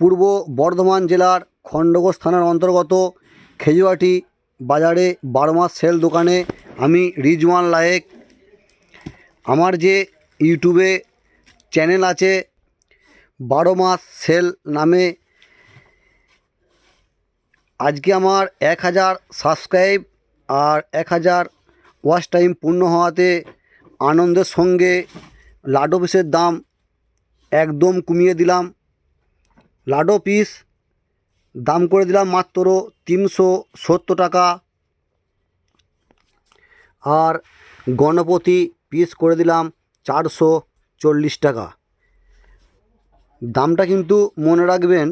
পূর্ব বর্ধমান জেলার খণ্ডঘোষ থানার অন্তর্গত খেজুয়াটি বাজারে বারো মাস সেল দোকানে আমি রিজওয়ান লায়েক। আমার যে ইউটিউবে চ্যানেল আছে বারো মাস সেল নামে, আজকে আমার এক হাজার সাবস্ক্রাইব আর এক হাজার ওয়াচ টাইম পূর্ণ হওয়াতে আনন্দের সঙ্গে লাডো পিসের দাম একদম কমিয়ে দিলাম। লাডো পিস, দাম করে দিলাম মাত্র তিনশো সত্তর টাকা। আর গণপতি পিস করে দিলাম চারশো চল্লিশ টাকা। দামটা কিন্তু মনে রাখবেন,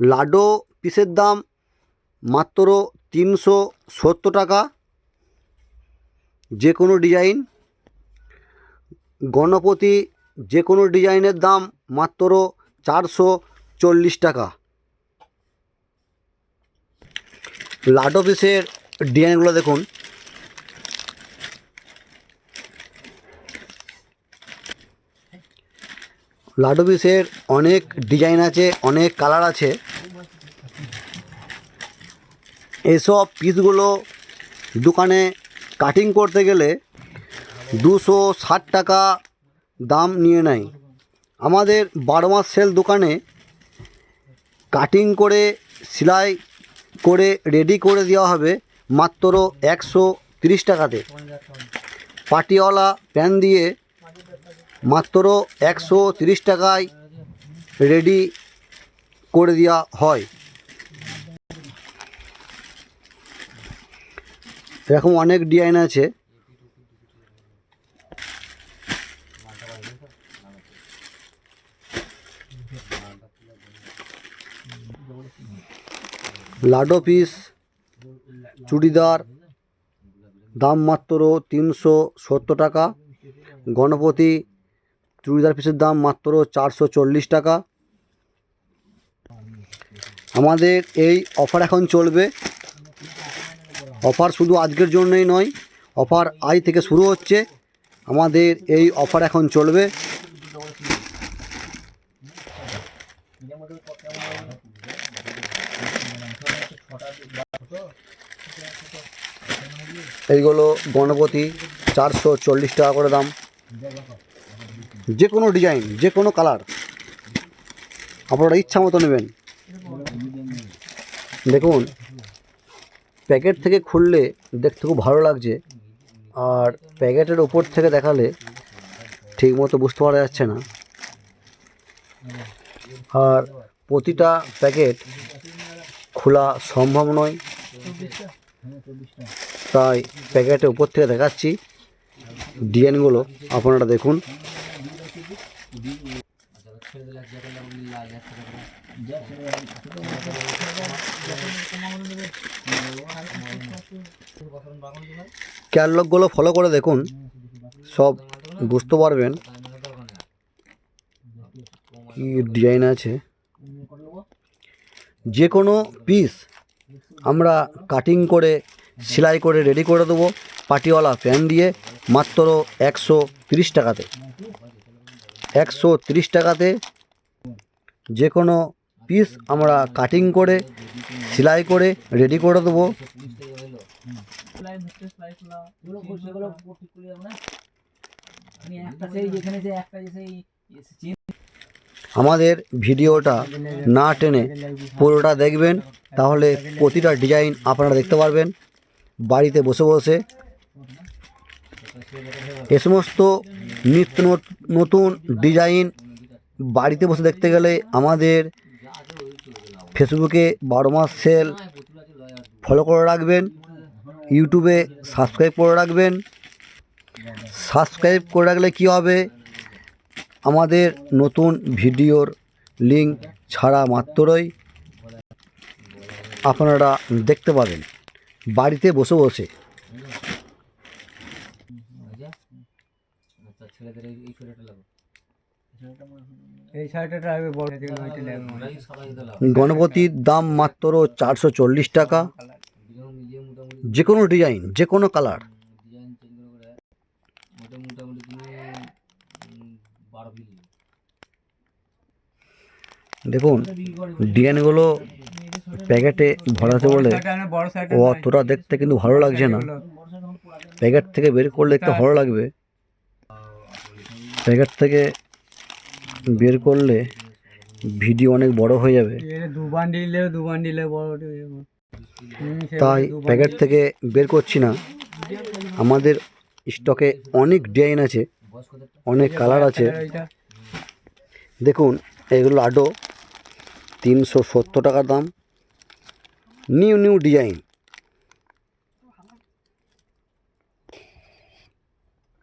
লাডো পিসের দাম মাত্র তিনশো সত্তর টাকা। যে কোনো ডিজাইন, গণপতি যে কোনো ডিজাইনের দাম মাত্র চারশো চল্লিশ টাকা। লাডো পিসের ডিজাইনগুলো দেখুন। লাডো পিসের অনেক ডিজাইন আছে, অনেক কালার আছে। এসব পিসগুলো দোকানে কাটিং করতে গেলে দুশো ষাট টাকা দাম নিয়ে নেয়। আমাদের বারো মাস সেল দোকানে কাটিং করে, সেলাই করে রেডি করে দেওয়া হবে মাত্র একশো তিরিশ টাকাতে। পাটিওয়ালা প্যান দিয়ে মাত্র একশো তিরিশ টাকায় রেডি করে দেওয়া হয়। এরকম অনেক ডিজাইন আছে। লাডো পিস, চুড়িদার, দাম মাত্র তিনশো সত্তর টাকা। গণপতি, চুড়িদার পিসের দাম মাত্র চারশো চল্লিশ টাকা। আমাদের এই অফার এখন চলবে। অফার শুধু আজকের জন্যই নয়, অফার আজ থেকে শুরু হচ্ছে। আমাদের এই অফার এখন চলবে। এইগুলো গণপতি চারশো চল্লিশ টাকা করে দাম। যে কোনো ডিজাইন যে কোনো কালার। আপনারা ইচ্ছা মতো নেবেন। দেখুন, প্যাকেট থেকে খুললে দেখতে খুব ভালো লাগছে। আর প্যাকেটের ওপর থেকে দেখালে ঠিক মতো বুঝতে পারা যাচ্ছে না। আর প্রতিটা প্যাকেট খোলা সম্ভব নয়। তাই প্যাকেটের উপর থেকে দেখাচ্ছি ডিজাইনগুলো আপনারা দেখুন। ক্যাটলগগুলো ফলো করে দেখুন। সব বুঝতে পারবেন কি ডিজাইন আছে। যে কোনো পিস আমরা কাটিং করে, সেলাই করে রেডি করে দেবো। পাটিওয়ালা প্যান দিয়ে মাত্র একশো তিরিশ টাকাতে। একশো তিরিশ টাকাতে যে কোনো পিস আমরা কাটিং করে, সেলাই করে রেডি করে দেবো। আমাদের ভিডিওটা না টেনে পুরোটা দেখবেন, তাহলে প্রতিটা ডিজাইন আপনারা দেখতে পারবেন। বাড়িতে বসে বসে। এ সমস্ত নিত্য নত- নতুন ডিজাইন বাড়িতে বসে দেখতে গেলে আমাদের ফেসবুকে বারো মাস সেল ফলো করে রাখবেন, ইউটিউবে সাবস্ক্রাইব করে রাখবেন। সাবস্ক্রাইব করে রাখলে কী হবে? আমাদের নতুন ভিডিওর লিঙ্ক ছাড়া মাত্রই আপনারা দেখতে পাবেন। বাড়িতে বসে বসে। গণপতির দাম মাত্র চারশো চল্লিশ টাকা। যে কোনো ডিজাইন যে কোনো কালার ডিজাইন চেঞ্জ করে করে মোটা মোটামুটি তুমি উম, বারো বিলি দেখুন ডিজাইনগুলো প্যাকেটে ভরাতে বলে ও অতটা দেখতে কিন্তু ভালো লাগছে না। প্যাকেট থেকে বের করলে একটু ভালো লাগবে। প্যাকেট থেকে বের করলে ভিডিও অনেক বড় হয়ে যাবে। তাই প্যাকেট থেকে বের করছি না। আমাদের স্টকে অনেক ডিজাইন আছে, অনেক কালার আছে। দেখুন, এগুলো আডো তিনশো সত্তর টাকার দাম। New new design.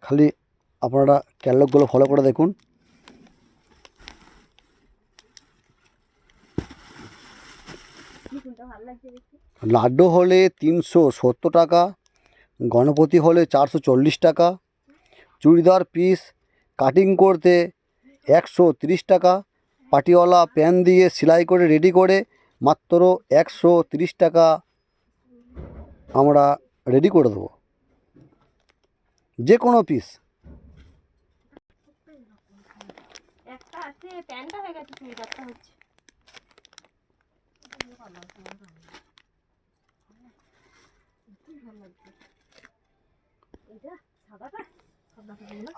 খালি আপনারা ক্যাটলগুলো ফলো করে দেখুন। লাড্ডু হলে তিনশো সত্তর টাকা, গণপতি হলে চারশো চল্লিশ টাকা, চুড়িদার পিস কাটিং করতে একশো তিরিশ টাকা পাটিওয়ালা প্যান দিয়ে সেলাই করে রেডি করে মাত্র একশো তিরিশ টাকা আমরা রেডি করে দেবো। যে কোনো পিস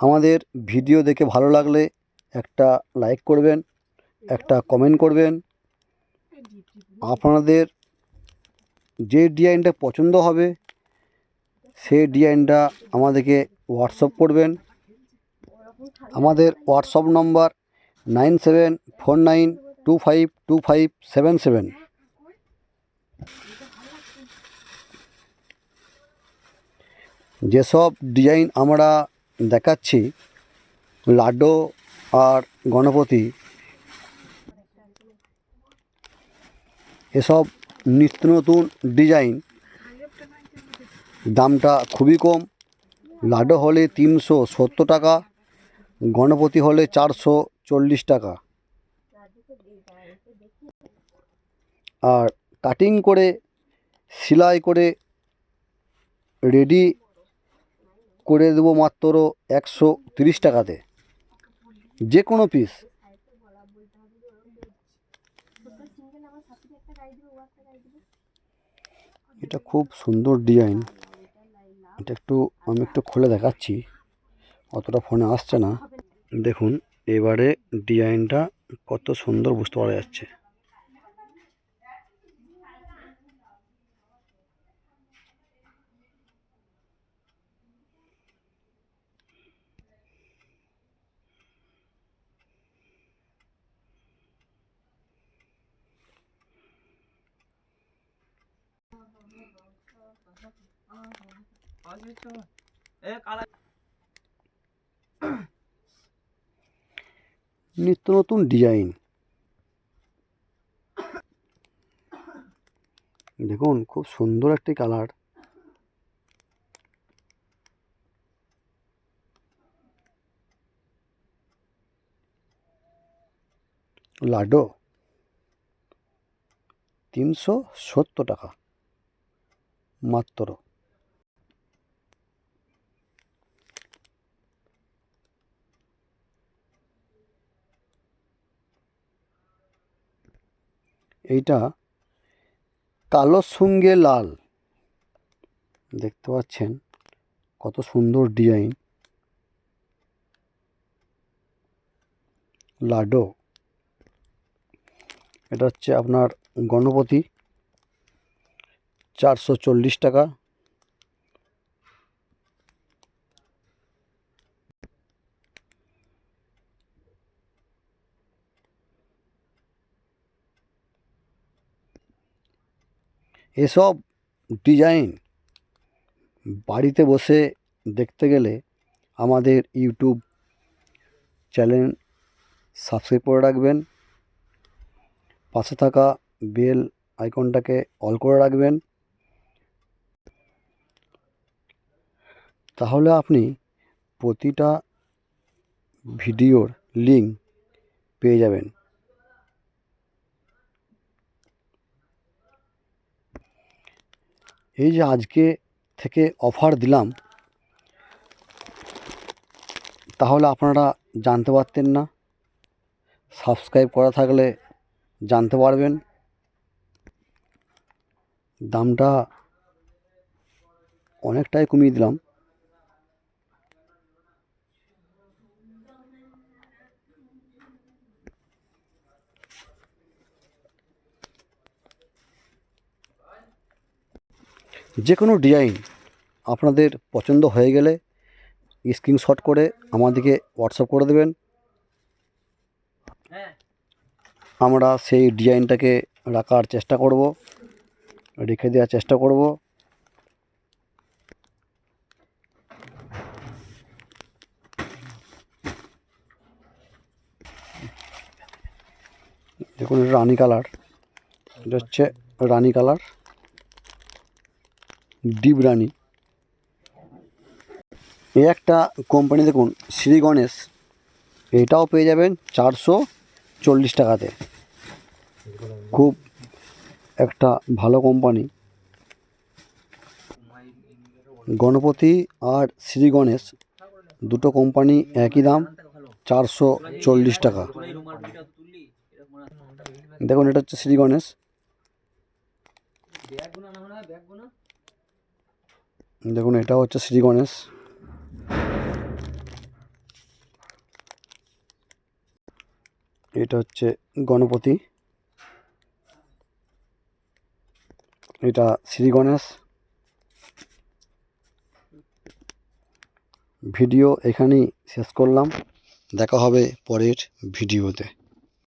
আমাদের ভিডিও দেখে ভালো লাগলে একটা লাইক করবেন। একটা কমেন্ট করবেন। আপনাদের যে ডিজাইনটা পছন্দ হবে, সেই ডিজাইনটা আমাদেরকে হোয়াটসঅ্যাপ করবেন। আমাদের WhatsApp number nine seven four nine two five two five seven seven যেসব ডিজাইন আমরা দেখাচ্ছি, লাড্ডু আর গণপতি এসব নিত্য নতুন ডিজাইন। দামটা খুবই কম। লাড্ডু হলে তিনশো সত্তর টাকা, গণপতি হলে চারশো চল্লিশ টাকা। আর কাটিং করে, সেলাই করে রেডি করে দেবো মাত্র একশো তিরিশ টাকাতে। যে কোনো পিস এটা খুব সুন্দর ডিজাইন এটা একটু আমি একটু খুলে দেখাচ্ছি। অতটা ফোনে আসছে না। দেখুন, এবারে ডিজাইনটা কত সুন্দর বুঝতে পারা যাচ্ছে। নিত্য নতুন ডিজাইন। দেখুন খুব সুন্দর একটি কালার। লাডো তিনশো সত্তর টাকা। মাত্র। এইটা কালোর সঙ্গে লাল। দেখতে পাচ্ছেন কত সুন্দর ডিজাইন। লাডো এটা হচ্ছে আপনার গণপতি। চারশো চল্লিশ টাকা। এসব ডিজাইন বাড়িতে বসে দেখতে গেলে আমাদের ইউটিউব চ্যানেল সাবস্ক্রাইব করে রাখবেন। পাশে থাকা বেল আইকনটাকে অল করে রাখবেন। তাহলে আপনি প্রতিটা ভিডিওর লিঙ্ক পেয়ে যাবেন। এই যে আজকে থেকে অফার দিলাম, তাহলে আপনারা জানতে পারতেন না। সাবস্ক্রাইব করা থাকলে জানতে পারবেন। দামটা অনেকটাই কমিয়ে দিলাম। যে কোনো ডিজাইন আপনাদের পছন্দ হয়ে গেলে স্ক্রিনশট করে আমাদেরকে হোয়াটসঅ্যাপ করে দেবেন। আমরা সেই ডিজাইনটাকে রাখার চেষ্টা করব রেখে দেওয়ার চেষ্টা করব। দেখুন রানি কালার। এটা হচ্ছে রানি কালার। ডিপ রানি। এই একটা কোম্পানি দেখুন শ্রী গণেশ এটাও পেয়ে যাবেন চারশো চল্লিশ টাকাতে। খুব একটা ভালো কোম্পানি গণপতি আর শ্রী গণেশ দুটো কোম্পানি একই দাম, চারশো চল্লিশ টাকা। দেখুন, এটা হচ্ছে শ্রী গণেশ দেখুন এটা হচ্ছে শ্রী গণেশ। এটা হচ্ছে গণপতি। এটা শ্রী গণেশ। ভিডিও এখানেই শেষ করলাম। দেখা হবে পরের ভিডিওতে।